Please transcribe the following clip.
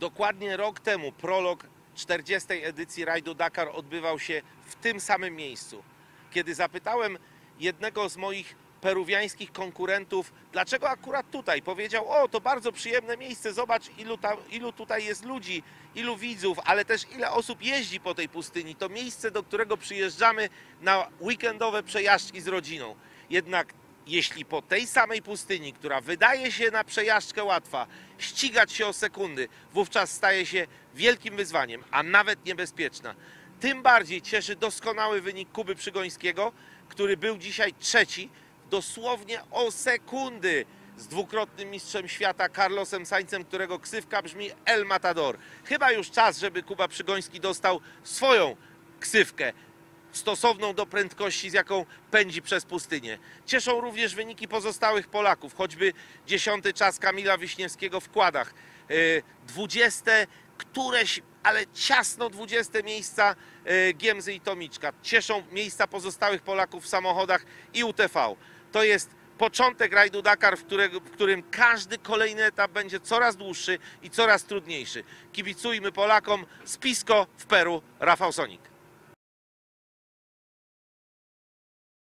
Dokładnie rok temu prolog 40. edycji rajdu Dakar odbywał się w tym samym miejscu. Kiedy zapytałem jednego z moich peruwiańskich konkurentów, dlaczego akurat tutaj, powiedział: O, to bardzo przyjemne miejsce, zobacz, ilu, ilu tutaj jest ludzi, ilu widzów, ale też ile osób jeździ po tej pustyni. To miejsce, do którego przyjeżdżamy na weekendowe przejażdżki z rodziną. Jednak jeśli po tej samej pustyni, która wydaje się na przejażdżkę łatwa, ścigać się o sekundy, wówczas staje się wielkim wyzwaniem, a nawet niebezpieczna. Tym bardziej cieszy doskonały wynik Kuby Przygońskiego, który był dzisiaj trzeci, dosłownie o sekundy z dwukrotnym mistrzem świata Carlosem Sańcem, którego ksywka brzmi El Matador. Chyba już czas, żeby Kuba Przygoński dostał swoją ksywkę stosowną do prędkości, z jaką pędzi przez pustynię. Cieszą również wyniki pozostałych Polaków, choćby dziesiąty czas Kamila Wiśniewskiego w kładach, y, dwudzieste któreś, ale ciasno dwudzieste miejsca y, Giemzy i Tomiczka. Cieszą miejsca pozostałych Polaków w samochodach i UTV. To jest początek rajdu Dakar, w, którego, w którym każdy kolejny etap będzie coraz dłuższy i coraz trudniejszy. Kibicujmy Polakom z Pisco w Peru, Rafał Sonik.